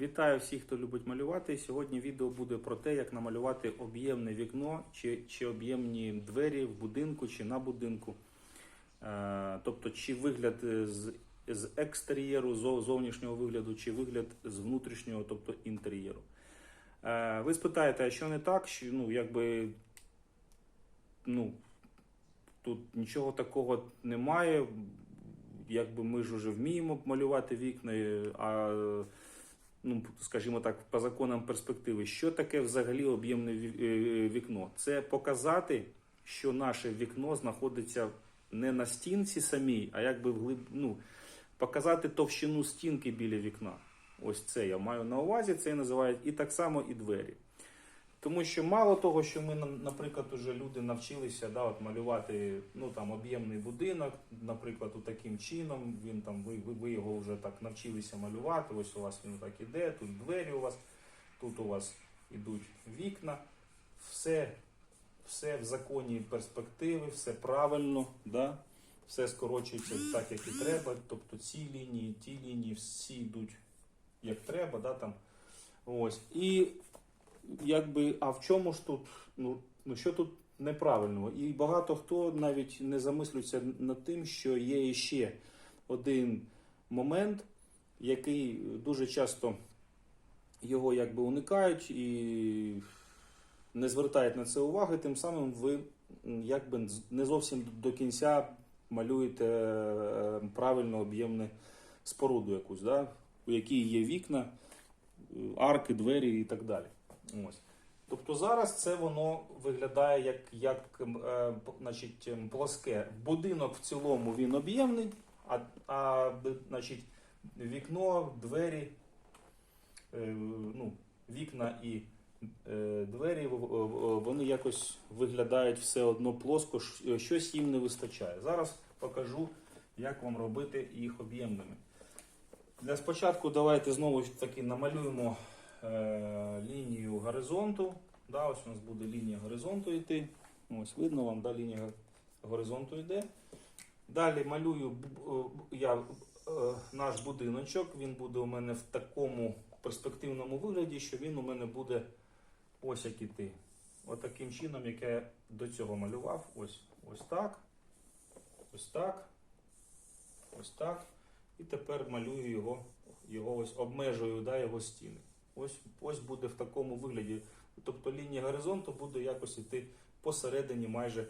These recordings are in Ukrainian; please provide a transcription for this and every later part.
Вітаю всіх, хто любить малювати. Сьогодні відео буде про те, як намалювати об'ємне вікно чи, чи об'ємні двері в будинку чи на будинку. Е, тобто, чи вигляд з, з екстер'єру, зов- зовнішнього вигляду, чи вигляд з внутрішнього, тобто інтер'єру. Е, ви спитаєте, а що не так? Що, ну, якби, ну, тут нічого такого немає. Якби ми ж вже вміємо малювати вікна, а ну, скажімо так, по законам перспективи, що таке взагалі об'ємне е, вікно? Це показати, що наше вікно знаходиться не на стінці самій, а якби вглиб, ну, показати товщину стінки біля вікна. Ось це я маю на увазі, це називають і так само і двері. Тому що мало того, що ми, наприклад, уже люди навчилися да, от малювати ну, там, об'ємний будинок, наприклад, у таким чином, він там, ви, ви, ви його вже так навчилися малювати, ось у вас він так іде, тут двері у вас, тут у вас ідуть вікна, все, все в законі перспективи, все правильно, да? все скорочується так, як і треба. Тобто ці лінії, ті лінії, всі йдуть як треба. Да, там. Ось. І якби, а в чому ж тут, ну, ну що тут неправильного? І багато хто навіть не замислюється над тим, що є ще один момент, який дуже часто його якби уникають і не звертають на це уваги, тим самим ви якби не зовсім до кінця малюєте е, правильно об'ємне споруду якусь, да? у якій є вікна, е, арки, двері і так далі. Ось. Тобто зараз це воно виглядає як, як ем, е, значить, ем, плоске. Будинок в цілому він об'ємний, а, а значить, вікно, двері, е, ну, вікна і е, двері, вони якось виглядають все одно плоско, щось їм не вистачає. Зараз покажу, як вам робити їх об'ємними. Для спочатку давайте знову ж таки намалюємо е, лінію горизонту. Да, ось у нас буде лінія горизонту йти. Ось видно вам, да, лінія горизонту йде. Далі малюю б- я е, наш будиночок. Він буде у мене в такому перспективному вигляді, що він у мене буде ось як іти. Отаким чином, як я до цього малював. Ось, ось так. Ось так. Ось так. І тепер малюю його, його ось обмежую да, його стіни. Ось, ось буде в такому вигляді. Тобто лінія горизонту буде якось іти посередині майже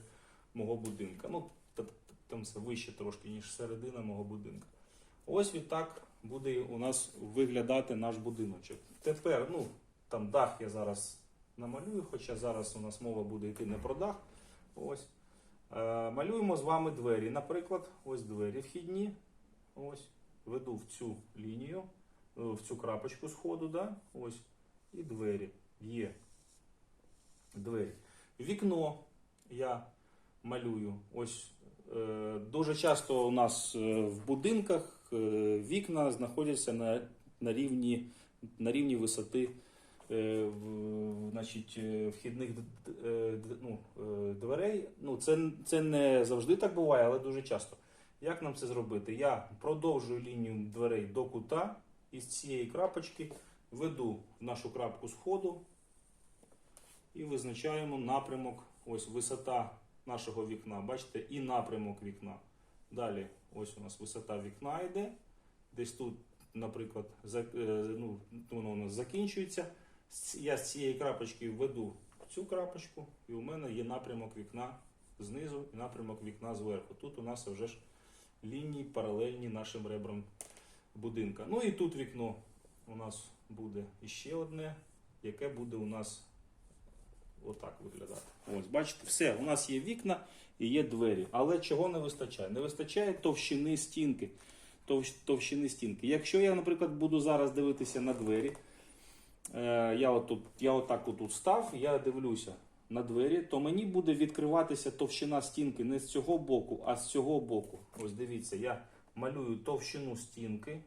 мого будинка. Ну, там це вище трошки, ніж середина мого будинка. Ось відтак буде у нас виглядати наш будиночок. Тепер, ну, там дах я зараз намалюю, хоча зараз у нас мова буде йти не про дах. Ось. Е, малюємо з вами двері. Наприклад, ось двері вхідні. Ось. Веду в цю лінію, в цю крапочку сходу, да? ось. І двері. Є. Двері. Вікно я малюю. Ось е, дуже часто у нас е, в будинках е, вікна знаходяться на, на, рівні, на рівні висоти е, в, значить, е, вхідних е, ну, е, дверей. Ну, це, це не завжди так буває, але дуже часто. Як нам це зробити? Я продовжую лінію дверей до кута і з цієї крапочки веду в нашу крапку сходу і визначаємо напрямок, ось висота нашого вікна. Бачите, і напрямок вікна. Далі, ось у нас висота вікна йде. Десь тут, наприклад, е, ну, воно у нас закінчується. Я з цієї крапочки веду цю крапочку, і у мене є напрямок вікна знизу і напрямок вікна зверху. Тут у нас вже ж лінії паралельні нашим ребрам будинка. Ну і тут вікно у нас буде іще одне, яке буде у нас отак виглядати. Ось, бачите, все, у нас є вікна і є двері. Але чого не вистачає? Не вистачає товщини стінки. Товщ- Товщини стінки. Якщо я, наприклад, буду зараз дивитися на двері, е, я, отут, я отак отут став, я дивлюся на двері, то мені буде відкриватися товщина стінки не з цього боку, а з цього боку. Ось дивіться, я малюю товщину стінки.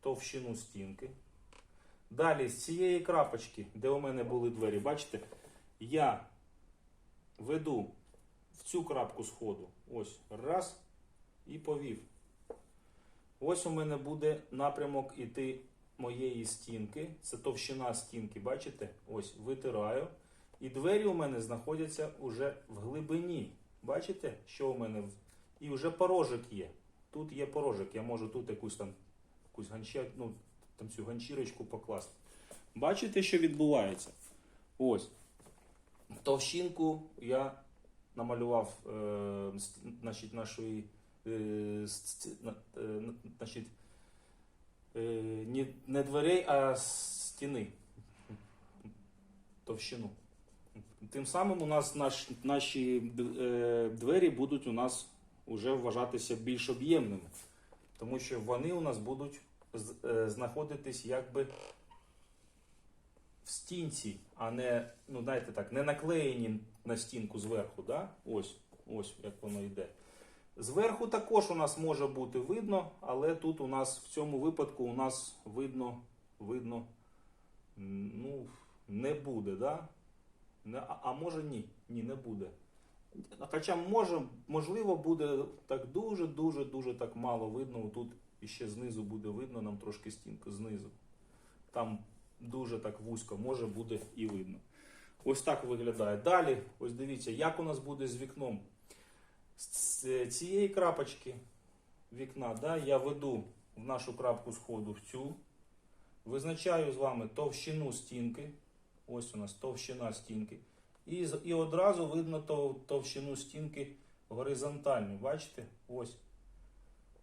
Товщину стінки. Далі з цієї крапочки, де у мене були двері, бачите, я веду в цю крапку сходу. Ось раз і повів. Ось у мене буде напрямок іти моєї стінки, це товщина стінки, бачите? Ось витираю. І двері у мене знаходяться уже в глибині. Бачите, що у мене? І вже порожик є. Тут є порожик. Я можу тут якусь там якусь ганча, ну, там цю ганчірочку покласти. Бачите, що відбувається? Ось. Товщинку я намалював е, значить, нашої е, е, значить, не, не дверей, а стіни. Товщину. Тим самим у нас наш, наші е, двері будуть у нас вже вважатися більш об'ємними, тому що вони у нас будуть е, знаходитись якби в стінці, а не, ну знаєте так, не наклеєні на стінку зверху. Да? Ось, ось як воно йде. Зверху також у нас може бути видно, але тут у нас в цьому випадку у нас видно, видно ну, не буде, да? А, а може ні, ні, не буде. Хоча може, можливо, буде так дуже, дуже, так мало видно. Тут іще знизу буде видно нам трошки стінку знизу. Там дуже так вузько, може буде і видно. Ось так виглядає. Далі, ось дивіться, як у нас буде з вікном. З цієї крапочки вікна да, я веду в нашу крапку сходу в цю. Визначаю з вами товщину стінки. Ось у нас товщина стінки. І, і одразу видно тов, товщину стінки горизонтальну. Бачите? Ось.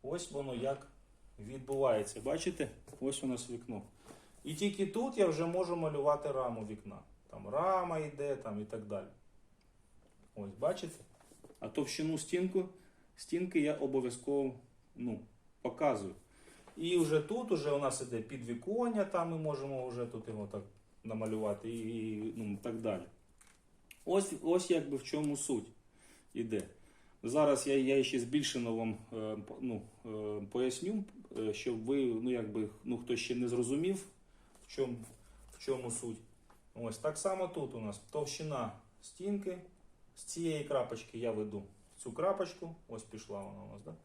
Ось воно як відбувається. Бачите? Ось у нас вікно. І тільки тут я вже можу малювати раму вікна. Там рама йде там і так далі. Ось, бачите? А товщину стінку, стінки я обов'язково ну, показую. І вже тут уже у нас іде підвіконня, там ми можемо вже тут його так намалювати і, і ну, так далі. Ось, ось якби в чому суть іде. Зараз я, я ще збільшено вам е, ну, е, поясню, е, щоб ви, ну якби, ну хто ще не зрозумів, в чому, в чому суть. Ось так само тут у нас товщина стінки. З цієї крапочки я веду цю крапочку, ось пішла вона у нас, да?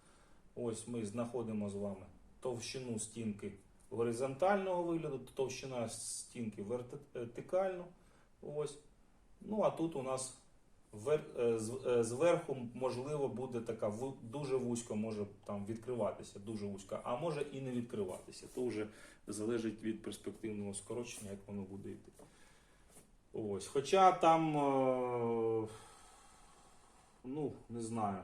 Ось ми знаходимо з вами товщину стінки горизонтального вигляду, товщина стінки вертикальну. Ось. Ну а тут у нас е, е, зверху, можливо, буде така дуже вузько, може там відкриватися, дуже вузько, а може і не відкриватися. То вже залежить від перспективного скорочення, як воно буде йти. Ось. Хоча там, е, ну, не знаю,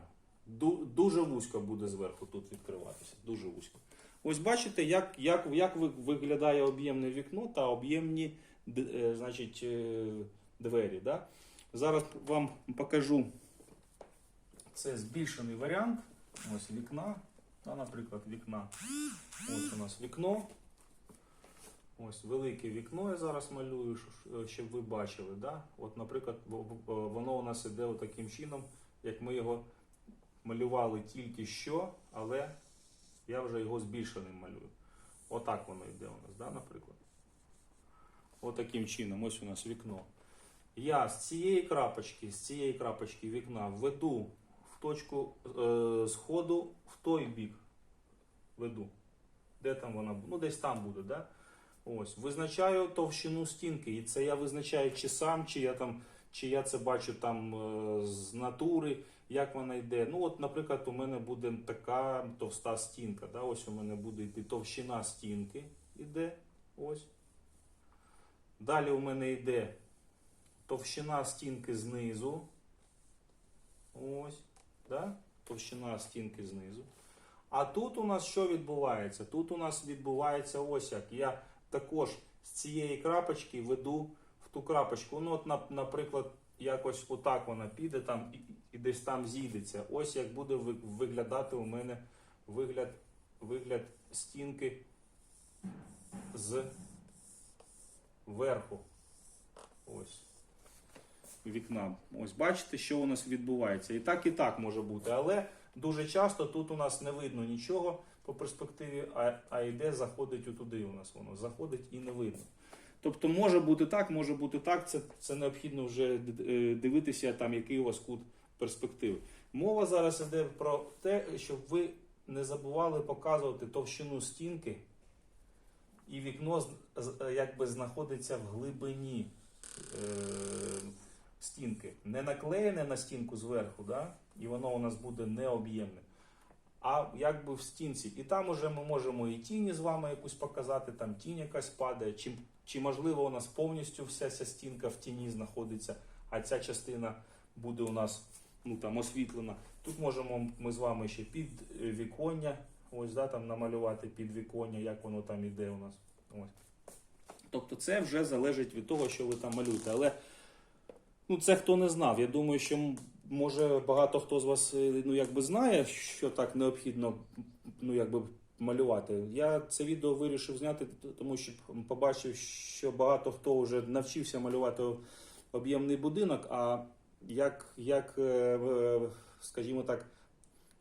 дуже вузько буде зверху тут відкриватися. Дуже вузько. Ось бачите, як, як, як виглядає об'ємне вікно та об'ємні значить, двері. Да? Зараз вам покажу це збільшений варіант. Ось вікна. Та, наприклад, вікна. Ось у нас вікно. Ось велике вікно я зараз малюю, щоб ви бачили. Да? От, наприклад, воно у нас іде таким чином, як ми його малювали тільки що, але я вже його збільшеним малюю. Отак воно йде у нас, да, наприклад. Отаким чином, ось у нас вікно. Я з цієї крапочки, з цієї крапочки вікна веду в точку е, сходу в той бік. Веду. Де там вона? Ну, десь там буде, да? Ось. Визначаю товщину стінки. І це я визначаю чи сам, чи я там, чи я це бачу там е, з натури, як вона йде. Ну, от, наприклад, у мене буде така товста стінка. Да? Ось у мене буде йти товщина стінки. Іде. Ось. Далі у мене йде товщина стінки знизу. Ось. Да? Товщина стінки знизу. А тут у нас що відбувається? Тут у нас відбувається ось як. Я також з цієї крапочки веду в ту крапочку. Ну, от, наприклад, якось отак вона піде там і, десь там зійдеться. Ось як буде виглядати у мене вигляд, вигляд стінки з верху. Вікна. Ось бачите, що у нас відбувається. І так, і так може бути. Але дуже часто тут у нас не видно нічого по перспективі, а, а йде, заходить отуди у нас воно. Заходить і не видно. Тобто може бути так, може бути так. Це, це необхідно вже е, дивитися, там, який у вас кут перспективи. Мова зараз йде про те, щоб ви не забували показувати товщину стінки і вікно якби знаходиться в глибині е, стінки. Не наклеєне на стінку зверху, да? і воно у нас буде необ'ємне. А якби в стінці. І там уже ми можемо і тіні з вами якусь показати, там тінь якась падає, чи, чи можливо у нас повністю вся ця стінка в тіні знаходиться, а ця частина буде у нас ну, там, освітлена. Тут можемо ми з вами ще під віконня, ось да, там намалювати під віконня, як воно там іде у нас. Ось. Тобто це вже залежить від того, що ви там малюєте. Але ну, це хто не знав. Я думаю, що може багато хто з вас е, ну, якби знає, що так необхідно ну, якби, малювати. Я це відео вирішив зняти, тому що побачив, що багато хто вже навчився малювати об'ємний будинок, а як, як е, скажімо так,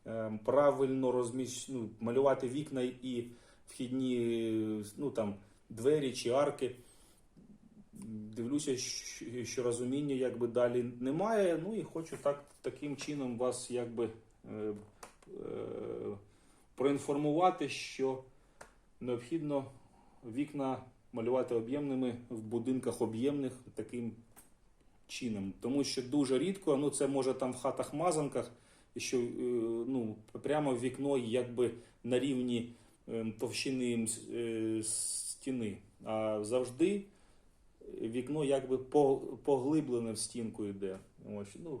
е, правильно розміщ... ну, малювати вікна і вхідні ну, там, двері чи арки. Дивлюся, що- розуміння якби далі немає. Ну і хочу так, таким чином вас якби е, е, проінформувати, що необхідно вікна малювати об'ємними в будинках об'ємних таким чином. Тому що дуже рідко, ну це може там в хатах-мазанках, що е, ну, прямо вікно якби на рівні е, товщини е, стіни. А завжди вікно якби поглиблене в стінку йде. Ось, ну,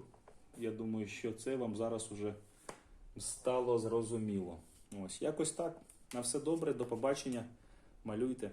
я думаю, що це вам зараз уже стало зрозуміло. Ось, якось так. На все добре, до побачення. Малюйте.